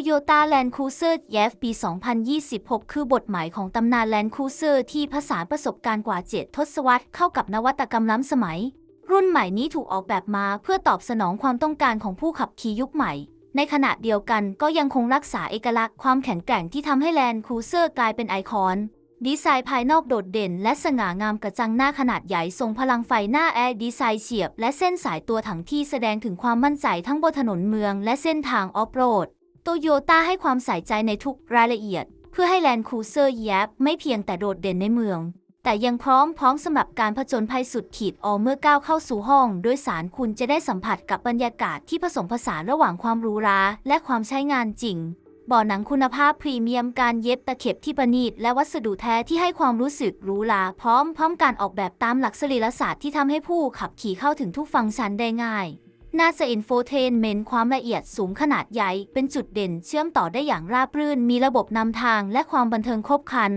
Toyota Land Cruiser EF ปี 2026 คือบทหมายของตำนาน Land Cruiser ที่ผสานประสบการณ์กว่า 7 ทศวรรษเข้ากับนวัตกรรมล้ำสมัย รุ่นใหม่นี้ถูกออกแบบมาเพื่อตอบสนองความต้องการของผู้ขับขี่ยุคใหม่ ในขณะเดียวกันก็ยังคงรักษาเอกลักษณ์ความแข็งแกร่งที่ทำให้ Land Cruiser กลายเป็นไอคอนดีไซน์ภายนอกโดดเด่น และสง่างามกระจังหน้าขนาดใหญ่ทรงพลังไฟหน้าแอร์ดีไซน์เฉียบ และเส้นสายตัวถังที่แสดงถึงความมั่นใจทั้งบนถนนเมือง และเส้นทางออฟโรด โตโยต้าให้ความใส่ใจในทุกรายละเอียด เพื่อให้ Land Cruiser YEP ไม่เพียงแต่โดดเด่นในเมือง แต่ยังพร้อมพร้อมสำหรับการผจญภัยสุดขีดออเมื่อก้าวเข้าสู่ห้อง โดยสารคุณจะได้สัมผัสกับบรรยากาศที่ผสมผสานระหว่างความหรูหราและความใช้งานจริงบ่อหนังคุณภาพพรีเมียมการเย็บตะเข็บที่ประณีตและวัสดุแท้ที่ให้ความรู้สึกรูหราพร้อมพร้อมการออกแบบตามหลักสรีรศาสตร์ที่ทำให้ผู้ขับขี่เข้าถึงทุกฟังก์ชันได้ง่าย น่าจะอินโฟเทนเมนต์ความละเอียดสูงขนาดใหญ่ เป็นจุดเด่นเชื่อมต่อได้อย่างราบรื่น มีระบบนำทางและความบันเทิงครบครัน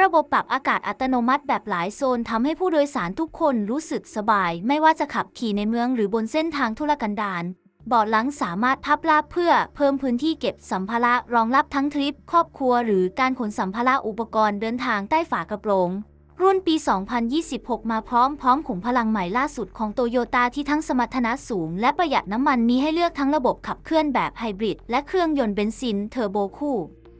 ระบบปรับอากาศอัตโนมัติแบบหลายโซนทำให้ผู้โดยสารทุกคนรู้สึกสบาย ไม่ว่าจะขับขี่ในเมืองหรือบนเส้นทางทุรกันดารเบาะหลังสามารถพับลาบเพื่อเพิ่มพื้นที่เก็บสัมภาระรองรับทั้งทริป ครอบครัว หรือการขนสัมภาระอุปกรณ์เดินทางใต้ฝากระโปรง รุ่นปี 2026 มาพร้อมพร้อมขุมพลังใหม่ล่าสุดของโตโยต้าที่ทั้งสมรรถนะสูงและประหยัดน้ำมันมีให้เลือกทั้งระบบขับเคลื่อนแบบไฮบริดและเครื่องยนต์เบนซินเทอร์โบคู่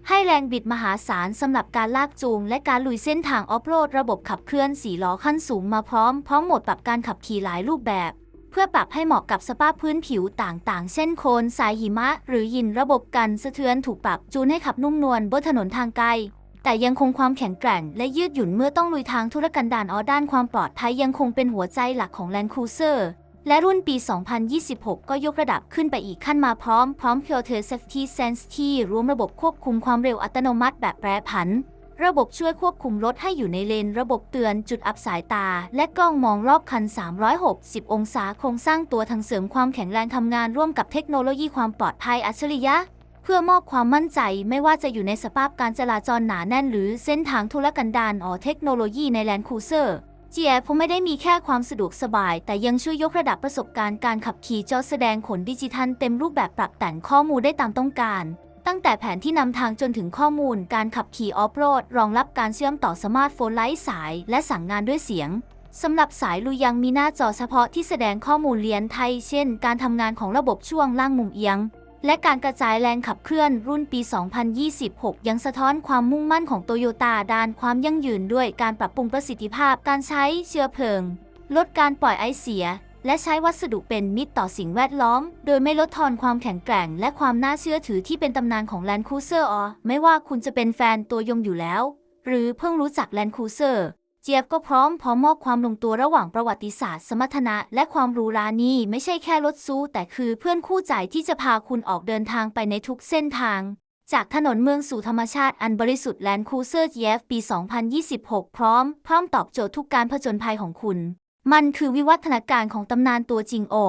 ให้แรงบิดมหาศาลสำหรับการลากจูงและการลุยเส้นทางออฟโรดระบบขับเคลื่อนสีล้อขั้นสูงมาพร้อมพร้อมโหมดปรับการขับขี่หลายรูปแบบ เพื่อปรับให้เหมาะกับสภาพพื้นผิวต่างๆ เช่นโคลนสายหิมะ หรือยินระบบกันสะเทือนถูกปรับจูนให้ขับนุ่มนวลบนถนนทางไกล แต่ยังคงความแข็งแกร่งและยืดหยุ่นเมื่อต้องลุยทางธุรกันดารออด้านความปลอดภัยยังคงเป็นหัวใจหลักของ Land Cruiser และรุ่นปี 2026 ก็ยกระดับขึ้นไปอีกขั้นมาพร้อม พร้อม Pure Safety Sense ที่รวมระบบควบคุมความเร็วอัตโนมัติแบบแปรผัน ระบบช่วยควบคุมรถให้อยู่ในเลน ระบบเตือนจุดอับสายตา และกล้องมองรอบคัน 360 องศาโครงสร้างตัวทั้งเสริมความแข็งแรงทำงานร่วมกับเทคโนโลยีความปลอดภัยอัจฉริยะ เพื่อมอบความมั่นใจไม่ว่าจะอยู่ในสภาพการจราจรหนาแน่นหรือเส้นทางทุรกันดารอ๋อเทคโนโลยีใน Land Cruiser เจียผมไม่ได้มีแค่ความสะดวกสบาย แต่ยังช่วยยกระดับประสบการณ์การขับขี่จอแสดงผลดิจิทัลเต็มรูปแบบปรับแต่งข้อมูลได้ตามต้องการ ตั้งแต่แผนที่นำทางจนถึงข้อมูล การขับขี่ออฟโรด รองรับการเชื่อมต่อสมาร์ทโฟนไร้สาย และสั่งงานด้วยเสียงสำหรับสายลุยยังมีหน้าจอเฉพาะที่แสดงข้อมูลเรียนไทย เช่น การทำงานของระบบช่วงล่างมุมเอียง และการกระจายแรงขับเคลื่อนรุ่นปี 2026 ยังสะท้อนความมุ่งมั่นของโตโยต้าด้านความยั่งยืนด้วยการปรับปรุงประสิทธิภาพการใช้เชื้อเพลิง ลดการปล่อยไอเสีย และใช้วัสดุเป็นมิตรต่อสิ่งแวดล้อม โดยไม่ลดทอนความแข็งแกร่ง และความน่าเชื่อถือที่เป็นตำนานของ Land Cruiser อ๋อไม่ว่าคุณจะเป็นแฟนตัวยงอยู่แล้ว หรือเพิ่งรู้จัก Land Cruiser เจี๊ยบก็พร้อมพร้อมมอบความลงตัวระหว่างประวัติศาสตร์ สมรรถนะและความรูหรานี้ไม่ใช่แค่รถซูแต่คือเพื่อนคู่ใจที่จะพาคุณออกเดินทางไปในทุกเส้นทาง จากถนนเมืองสู่ธรรมชาติอันบริสุทธิ์ Land Cruiser GF ปี 2026 พร้อม พร้อมตอบโจทย์ทุกการผจญภัยของคุณ มันคือวิวัฒนาการของตำนานตัวจริงออ